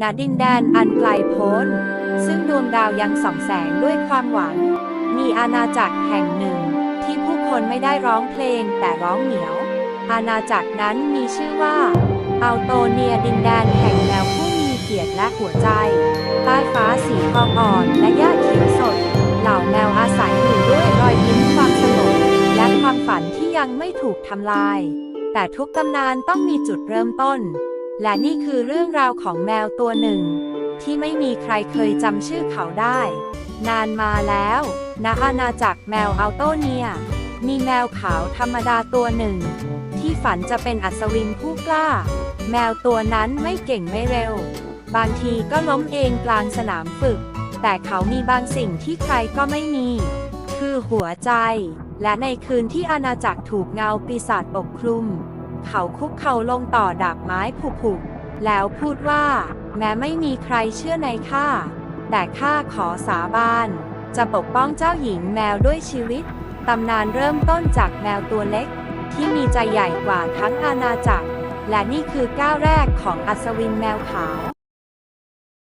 ณดินแดนอันไกลโพ้น ซึ่งดวงดาวยังส่องแสงด้วยความหวัง มีอาณาจักรแห่งหนึ่ง ที่ผู้คนไม่ได้ร้องเพลงแต่ร้องเหมียว อาณาจักรนั้นมีชื่อว่า อัลโตเนียดินแดนแห่งแมวผู้มีเกียรติและหัวใจ ใต้ฟ้าสีทองอ่อนและหญ้าเขียวสด เหล่าแมวอาศัยอยู่ด้วยรอยยิ้มความสงบและความฝันที่ยังไม่ถูกทำลาย แต่ทุกตำนานต้องมีจุดเริ่มต้น และนี่คือเรื่องราวของแมวตัวหนึ่ง ที่ไม่มีใครเคยจำชื่อเขาได้ นานมาแล้วณอาณาจักรแมวอัลโตเนีย มีแมวขาวธรรมดาตัวหนึ่ง ที่ฝันจะเป็นอัศวินผู้กล้า แมวตัวนั้นไม่เก่งไม่เร็ว บางทีก็ล้มเองกลางสนามฝึก แต่เขามีบางสิ่งที่ใครก็ไม่มี คือหัวใจ และในคืนที่อาณาจักรถูกเงาปีศาจปกคลุม เขาคุกเข่าลงต่อดาบไม้ผุๆแล้วพูดว่า แม้ไม่มีใครเชื่อในข้า แต่ข้าขอสาบาน จะปกป้องเจ้าหญิงแมวด้วยชีวิต ตำนานเริ่มต้นจากแมวตัวเล็ก ที่มีใจใหญ่กว่าทั้งอาณาจักร และนี่คือก้าวแรกของอัศวินแมวขาว